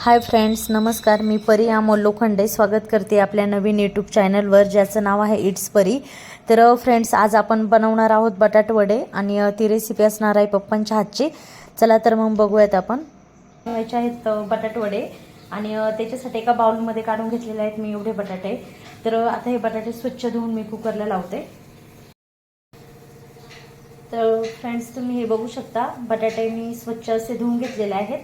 Hi friends नमस्कार. मी परी अमोल लोखंडे. स्वागत करते आपल्या नवीन यूट्यूब चॅनलवर ज्याचं नाव आहे इट्स परी. तर फ्रेंड्स आज आपण बनवणार आहोत बटाटवडे आणि ती रेसिपी असणार आहे पप्पांच्या हातची. चला तर मग बघूयात आपण. बनवायचे आहेत बटाटवडे आणि त्याच्यासाठी एका बाउलमध्ये काढून घेतलेले आहेत मी एवढे बटाटे. तर आता हे बटाटे स्वच्छ धुवून मी कुकरला लावते. तर फ्रेंड्स तुम्ही हे बघू शकता. बटाटे मी स्वच्छ असे धुवून घेतलेले आहेत.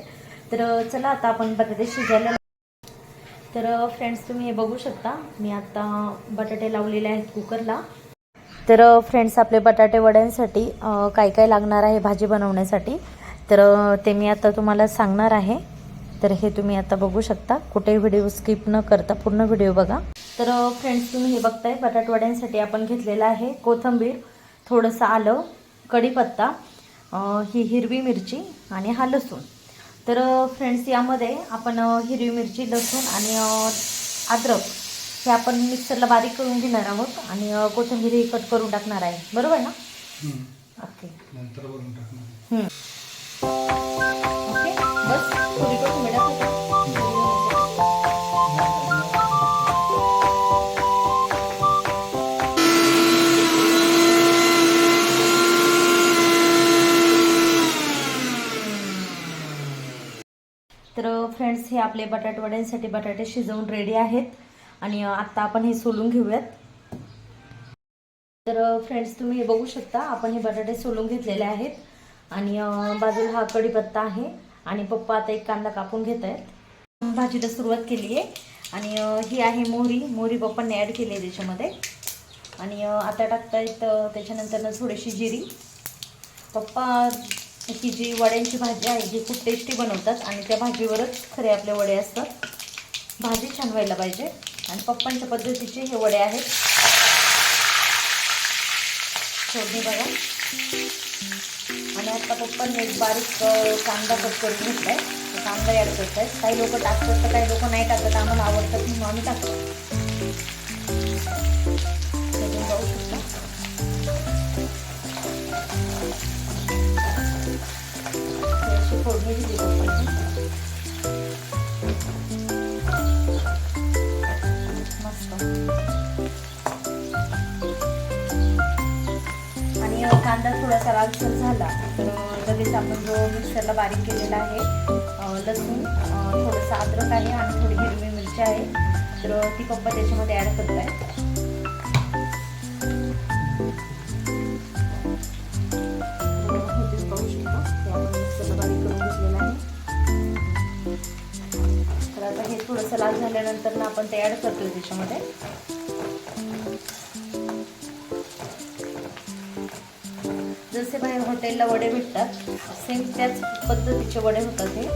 तर चला आता आपण बटाटे शिजायला तर फ्रेंड्स तुम्ही हे बघू शकता मी आता बटाटे लावलेले आहेत कुकरला. तर फ्रेंड्स आपले बटाटे वड्यांसाठी काय काय लागणार आहे भाजी बनवण्यासाठी तर ते मी आता तुम्हाला सांगणार आहे. तर हे तुम्ही आता बघू शकता कुठे व्हिडिओ स्किप न करता पूर्ण व्हिडिओ बघा. तर फ्रेंड्स तुम्ही हे बघताय बटाटवड्यांसाठी आपण घेतलेलं आहे कोथिंबीर थोडंसं आलं कढीपत्ता ही हिरवी मिरची आणि हा लसूण. तर फ्रेंड्स यामध्ये आपण हिरवी मिरची लसूण आणि अद्रक हे आपण मिक्सरला बारीक करून घेणार आहोत आणि कोथिंबीर ही कट करून टाकणार आहे. बरोबर ना. ओके. ओके बस. तर फ्रेंड्स हे आपले बटाटवड्यांसाठी बटाटे शिजवून रेडी आहेत. आणि आत्ता आपण हे सोलून घेऊयात. तर फ्रेंड्स तुम्ही हे बघू शकता आपण हे बटाटे सोलून घेतलेले आहेत. आणि बाजूला हा कढीपत्ता आहे. आणि पप्पा आता एक कांदा कापून घेत आहेत भाजीला सुरुवात केली आहे. आणि ही आहे मोहरी. मोहरी पप्पांनी ॲड केली आहे त्याच्यामध्ये. आणि आता टाकतायत अ, त्याच्यानंतर थोडीशी जिरी. पप्पा ही जी वड्यांची भाजी आहे ही खूप टेस्टी बनवतात आणि त्या भाजीवरच खरे आपले वडे असतात. भाजी छान व्हायला पाहिजे. आणि पप्पांच्या पद्धतीचे हे वडे आहेत. फोडणी बघा. आणि आता पप्पांनी एक बारीक कांदा कट करून घेतलाय. कांदा ॲड करत आहेत काही लोक टाकतात तर काही लोक नाही टाकत. आम्हाला आवडतात म्हणून आम्ही टाकतो. फोडणी दिली मस्त आणि कांदा थोडासा लालसर झाला तर लगेच आपण जो मिक्सरला बारीक केलेला आहे लसूण थोडंसं अद्रक आहे आणि थोडी हिरवी मिरची आहे तर ती पप्पा त्याच्यामध्ये ॲड करत आहे तर आता हे थोडंसं लाल झाल्यानंतर ना आपण ते ॲड करतोय त्याच्यामध्ये. जसे बाहेर हॉटेलला वडे भेटतात सेम त्याच पद्धतीचे वडे होतात हे.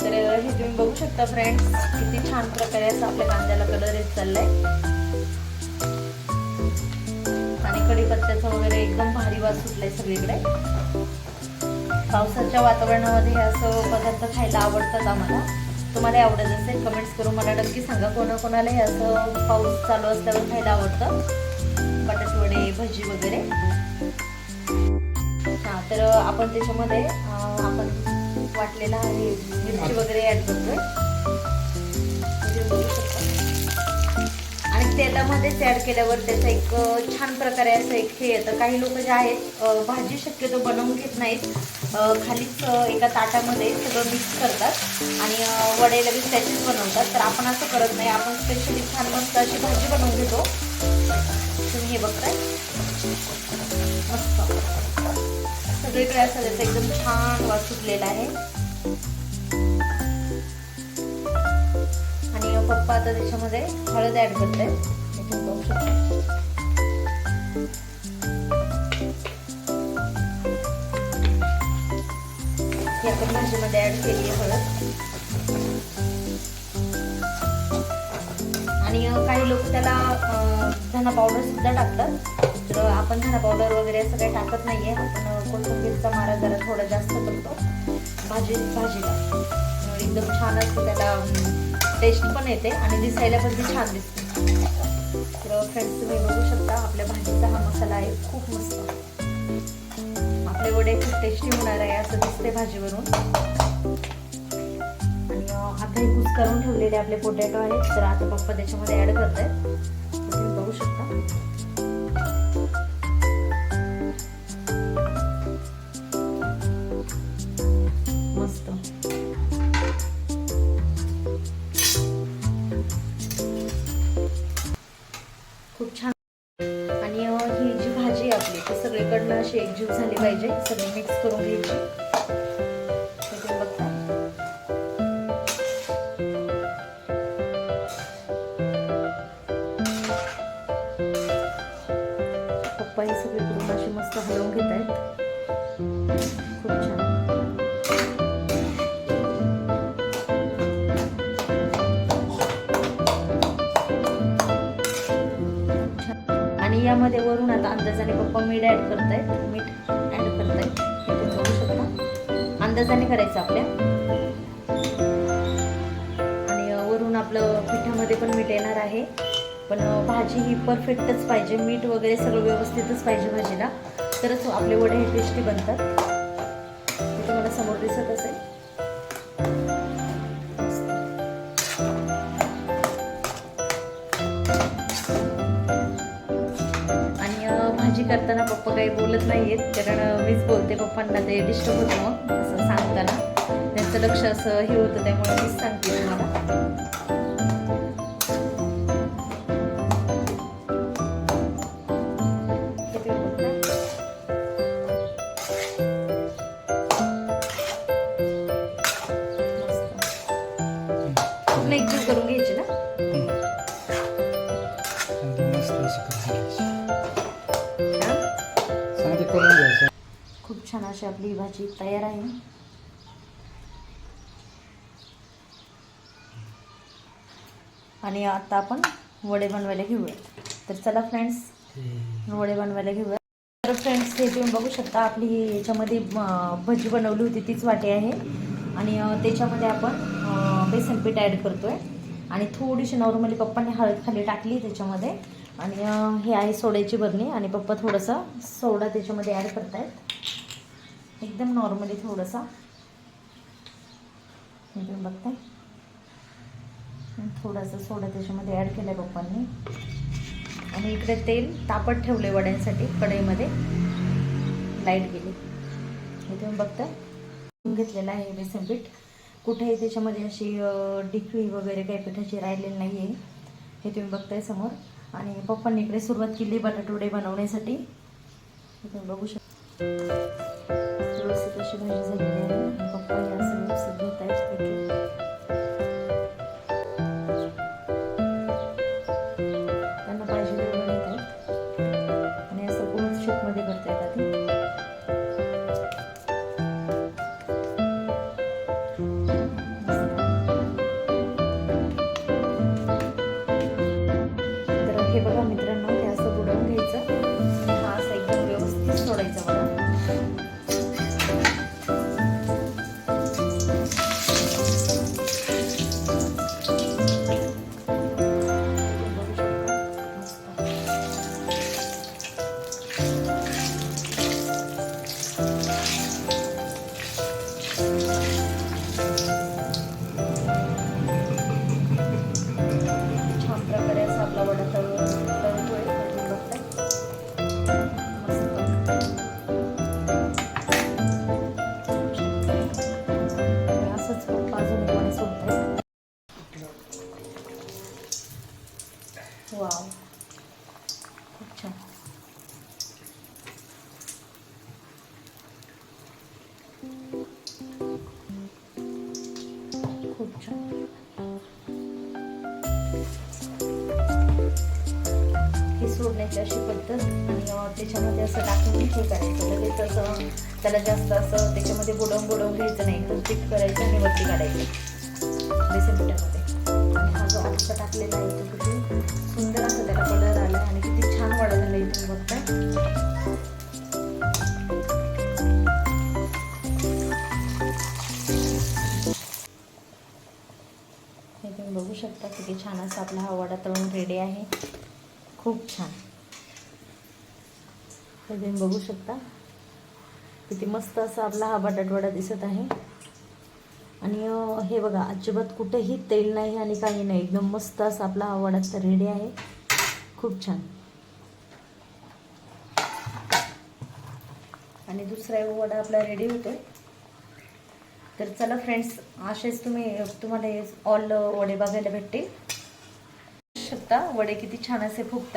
तर हे तुम्ही बघू शकता फ्रेंड्स किती छान प्रकारे असं आपल्या कांद्याला कलर येत चाललाय. कढीपत्त्याचा वगैरे एकदम भारी वास सुटलाय सगळीकडे. पावसाच्या वातावरणामध्ये हे असं पदार्थ खायला आवडतात आम्हाला. तुम्हाला आवडत असेल कमेंट्स करून मला नक्की सांगा. कोणाकोणाला हे असं पाऊस चालू असल्यावर खायला आवडतं? बटाटवडे भजी वगैरे. हां तर आपण त्याच्यामध्ये आपण वाटलेला आहे मिरची वगैरे ॲड करतोय. तेलामध्येच ॲड केल्यावर त्याचं एक छान प्रकारे असं एक हे येतं. काही लोक जे आहेत भाजी शक्यतो बनवून घेत नाहीत. खालीच एका ताटामध्ये सगळं मिक्स करतात आणि वडे लगेच त्याचीच बनवतात. तर आपण असं करत नाही. आपण स्पेशली छान मस्त अशी भाजी बनवून घेतो. तुम्ही हे बघताय. मस्त. सगळीकडे असं त्याचं एकदम छान वास सुटलेला आहे. पप्पा आता त्याच्यामध्ये हळद ऍड करत आहेत आपण भाजीमध्ये ॲड केली आहे हळद. आणि काही लोक त्याला धना पावडर सुद्धा टाकतात. तर आपण धना पावडर वगैरे असं काही टाकत नाहीये. आपण अं, कोथिंबीरचा मारा जरा थोडा जास्त करतो. भाजी भाजीला. एकदम छान असतो त्याला टेस्ट पण येते आणि दिसायला पण ती छान दिसते. तर फ्रेंड्स तुम्ही बघू शकता आपल्या भाजीचा हा मसाला आहे खूप मस्त. आपले वडे खूप टेस्टी होणार आहे असं दिसते भाजीवरून. आणि आता हे कुस करून ठेवलेले आपले पोटॅटो आहेत तर आता पप्पा त्याच्यामध्ये ऍड करत आहेत तुम्ही बघू शकता. सगळीकडनं अशी एकजीव झाली पाहिजे सगळे मिक्स करून घ्यायची. त्यामध्ये वरून आता अंदाजाने पप्पा मीठ ॲड करत आहेत मीठ ॲड करत आहेत बघू शकता. अंदाजाने करायचं आपल्या. आणि वरून आपलं पिठामध्ये पण मीठ येणार आहे. पण भाजी ही परफेक्टच पाहिजे. मीठ वगैरे सगळं व्यवस्थितच पाहिजे भाजीला. तरच आपले वडे हे टेस्टी बनतात. पप्पांना ते डिस्टर्ब होतं मग असं सांगताना. त्यांचं लक्ष असं हे होतं त्यामुळे मीच सांगते तुम्हाला. आपली ही भाजी तयार आहे. आणि आता आपण वडे बनवायला घेऊया तर चला फ्रेंड्स वडे बनवायला घेऊया तर फ्रेंड्स हे तुम्ही बघू शकता आपली याच्यामध्ये भजी बनवली होती तीच वाटी आहे. आणि त्याच्यामध्ये आपण बेसन पीठ ॲड करतोय. आणि थोडीशी नॉर्मली पप्पाने हळद खाली टाकली त्याच्यामध्ये. आणि हे आहे सोड्याची बरणी. आणि पप्पा थोडासा सोडा त्याच्यामध्ये ॲड करतायत. एकदम नॉर्मली थोडासा. हे तुम्ही बघताय. थोडासा सोडा त्याच्यामध्ये ॲड केला आहे पप्पांनी. आणि इकडे तेल तापत ठेवले वड्यांसाठी कढईमध्ये. लाइट गेली. हे तुम्ही बघताय. घेतलेलं आहे बेसन पीठ कुठेही त्याच्यामध्ये अशी अं, डिकवी वगैरे काही पिठाची राहिलेली नाही आहे हे तुम्ही बघताय समोर. आणि पप्पांनी इकडे सुरुवात केली बटाटवडे बनवण्यासाठी. हे तुम्ही बघू शकता. व्यवस्थित अशी भाजी झालेली आहे आणि पप्पा हे असं व्यवस्थित घेत करण्याची अशी पद्धत आणि त्याच्यामध्ये असं टाकून हे करायचं लगेच असं त्याला जास्त असं त्याच्यामध्ये बुडवून बुडवून घ्यायचं नाही. एकदम पीठ करायचं आणि वरती काढायचं. बेसन पिठामध्ये आणि हा जो आमचा टाकलेला आहे तो किती सुंदर असं त्याला कलर आला आणि किती छान वडा झालं आहे बघताय. हे तुम्ही बघू शकता किती छान असा आपला हा वडा तळून रेडी आहे. खूप छान. हे तुम्ही बघू शकता. किती मस्त असा आपला हा बटाटवडा दिसत आहे. आणि हे बघा अजिबात कुठेही तेल नाही आणि काही नाही. एकदम मस्त असा आपला हा वडा तर रेडी आहे. खूप छान. आणि दुसरा वडा आपला रेडी होतोय. तर चला फ्रेंड्स असेच तुम्ही तुम्हाला ऑल वडे बघायला भेटतील. शकता वडे किती छान असे फुगत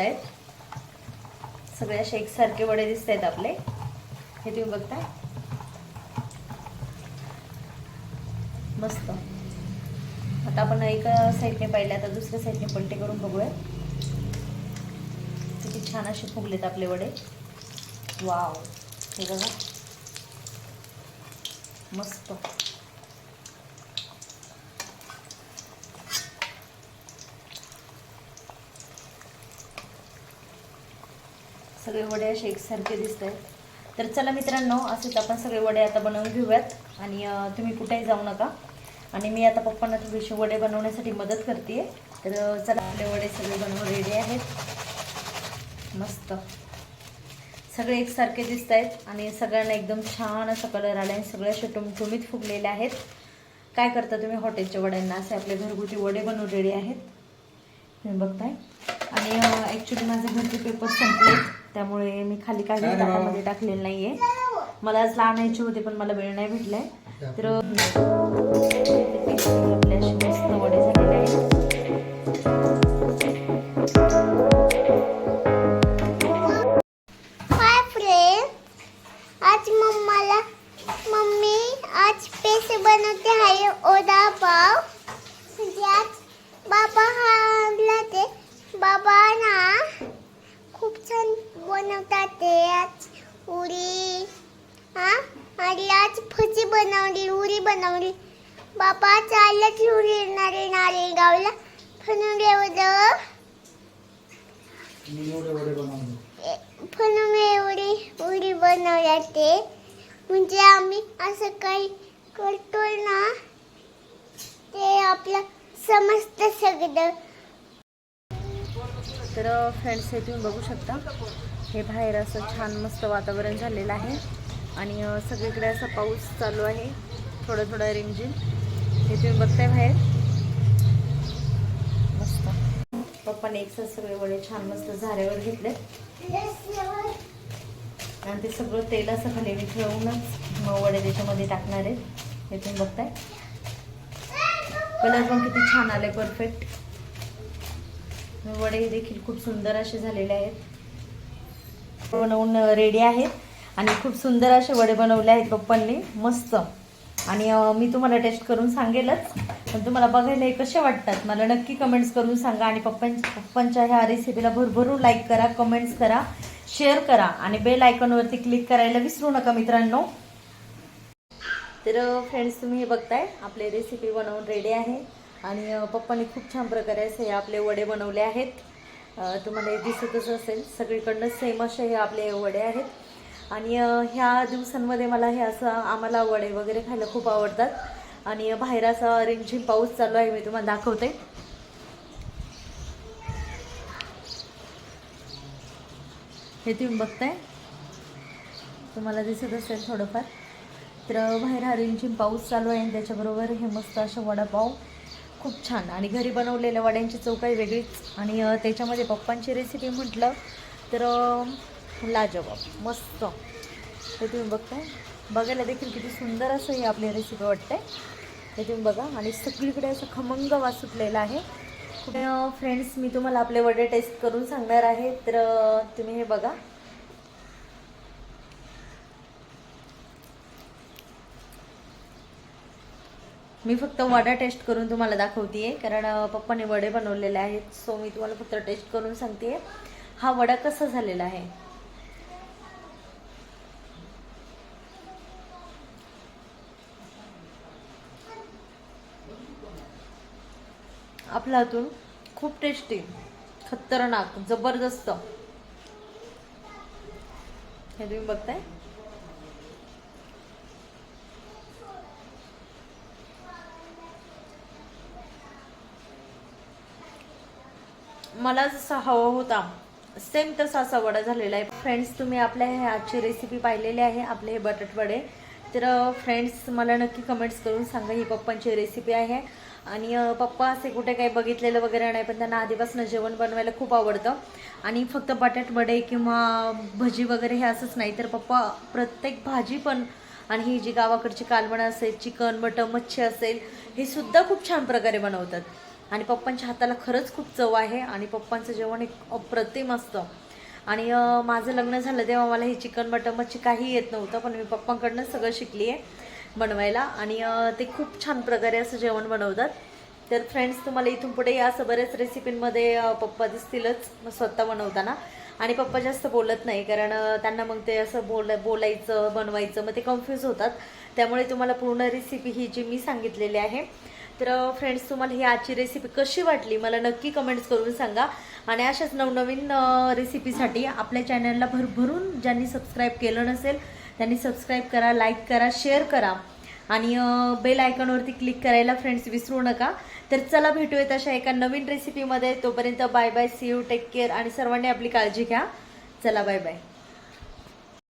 सगळे असे एकसारखे वडे दिसत आहेत आपले. हे तुम्ही बघताय. मस्त. आता आपण एका साईडने पाहिले आता दुसऱ्या साईडने पलटे करून बघूया. किती छान असे फुगलेत आपले वडे. वाव. हे बघा. मस्त. सगळे वडे असे एकसारखे दिसत आहेत तर चला मित्रांनो असेच आपण सगळे वडे आता बनवून घेऊयात. आणि तुम्ही कुठेही जाऊ नका. आणि मी आता पप्पांना थोडेसे वडे बनवण्यासाठी मदत करते तर चला आपले वडे सगळे बनवून रेडी आहेत. मस्त. सगळे एकसारखे दिसत आहेत आणि सगळ्यांना एकदम छान असा कलर आला आहे सगळे असे टुमटुमीत फुगलेले आहेत. काय करता तुम्ही हॉटेलच्या वड्यांना? असे आपले घरगुती वडे बनवून रेडी आहेत. तुम्ही बघताय. आणि ॲक्च्युली माझे घरचे पेपर संपले त्यामुळे मी खाली काही? ताटामध्ये टाकलेलं नाहीये. मला आज आणायचे होते पण मला वेळ नाही भेटलाय. तर आपले असे मस्त वडे झालेले आहेत मी एवढे वडे बनवले पण मी एवढी उडी बनवल्या ते. म्हणजे आम्ही असं काही करतो ना ते आपलं समजतं सगळं. तर फ्रेंड्स हे तुम्ही बघू शकता. हे बाहेर असं छान मस्त वातावरण झालेलं आहे. आणि सगळीकडे असा पाऊस चालू आहे. थोडं थोडं रिमझिम. हे तुम्ही बघताय बाहेर मस्त पप्पाने एक सगळे वडे छान मस्त झाऱ्यावर घेतले आणि ते सगळं तेल असं खाली विठळवूनच मग वडे त्याच्यामध्ये टाकणार आहेत. इथून बघताय. कलर पण किती छान आले परफेक्ट वडे देखील खूप सुंदर असे झालेले आहेत. बनवून रेडी आहेत. आणि खूप सुंदर असे वडे बनवले आहेत पप्पांनी. मस्त. आणि मी तुम्हाला टेस्ट करून सांगेलच. पण तुम्हाला बघायला कसे वाटतात? मला नक्की कमेंट्स करून सांगा आणि पप्पां पप्पांच्या ह्या रेसिपीला भरभरून लाईक करा कमेंट्स करा शेअर करा आणि बेल आयकॉनवरती क्लिक करायला विसरू नका मित्रांनो. तर फ्रेंड्स तुम्ही हे बघताय आपले रेसिपी बनवून रेडी आहे. आणि पप्पांनी खूप छान प्रकारे असे हे आपले वडे बनवले आहेत. तुम्हाला हे दिसतच असेल. सगळीकडनं सेम असे हे आपले वडे आहेत. आणि ह्या दिवसांमध्ये मला हे असं आम्हाला वडे वगैरे खायला खूप आवडतात. आणि बाहेर असा रिमझिम पाऊस चालू आहे मी तुम्हाला दाखवते. हे तुम्ही बघताय? तुम्हाला दिसत असेल थोडंफार. तर बाहेर हा रिमझिम पाऊस चालू आहे आणि त्याच्याबरोबर हे मस्त असे वडापाव खूप छान. आणि घरी बनवलेल्या वड्यांची चव काही वेगळीच. आणि त्याच्यामध्ये पप्पांची रेसिपी म्हटलं तर लाजवाब मस्त. हे तुम्ही बघताय बघायला देखील किती सुंदर असं ही आपली रेसिपी वाटते हे तुम्ही बघा. आणि सगळीकडे असं खमंग वास सुटलेला आहे फ्रेंड्स मी तुम्हाला आपले वडे टेस्ट करून सांगणार आहे. तर तुम्ही हे बघा. मी फक्त वडा टेस्ट करून तुम्हाला दाखवते कारण पप्पाने वडे बनवलेले आहेत. सो मी तुम्हाला फक्त टेस्ट करून सांगते हा वडा कसा झालेला आहे? आपल्या हातून खूप टेस्टी खतरनाक जबरदस्त. हे तुम्ही बघताय? मला जसा हवा होता सेम तसा असा वडा झालेला आहे. फ्रेंड्स तुम्ही आपल्या ह्या आजची रेसिपी पाहिलेली आहे. आपले हे बटाटवडे. तर फ्रेंड्स मला नक्की कमेंट्स करून सांगा. ही पप्पांची रेसिपी आहे. आणि पप्पा असे कुठे काही बघितलेलं वगैरे नाही पण त्यांना आधीपासून जेवण बनवायला खूप आवडतं. आणि फक्त बटाट वडे किंवा भजी वगैरे हे असंच नाही तर पप्पा प्रत्येक भाजी पण आणि ही जी गावाकडची कालवण असेल चिकन मटन मच्छी असेल हे सुद्धा खूप छान प्रकारे बनवतात. आणि पप्पांच्या हाताला खरंच खूप चव आहे आणि पप्पांचं जेवण एक अप्रतिम असतं. आणि माझं लग्न झालं तेव्हा मला हे चिकन मटन मच्छी काही येत नव्हतं पण मी पप्पांकडनं सगळं शिकली आहे बनवायला. आणि ते खूप छान प्रकारे असं जेवण बनवतात. तर फ्रेंड्स तुम्हाला इथून पुढे या असं बऱ्याच रेसिपींमध्ये पप्पा दिसतीलच स्वतः बनवताना. आणि पप्पा जास्त बोलत नाही कारण त्यांना मग ते असं बोल बोलायचं बनवायचं मग ते कन्फ्यूज होतात. त्यामुळे तुम्हाला पूर्ण रेसिपी ही जी मी सांगितलेली आहे तर फ्रेंड्स तुम्हाला ही आजची रेसिपी कशी वाटली? मला नक्की कमेंट्स करून सांगा. आणि अशाच नवनवीन रेसिपीसाठी आपल्या चॅनलला भरभरून ज्यांनी सबस्क्राईब केलं नसेल त्यांनी सबस्क्राईब करा लाईक करा शेअर करा. आणि बेल आयकॉनवरती क्लिक करायला फ्रेंड्स विसरू नका. तर चला भेटूयात अशा एका नवीन रेसिपीमध्ये तोपर्यंत bye bye see you take care आणि सर्वांनी आपली काळजी घ्या. चला बाय बाय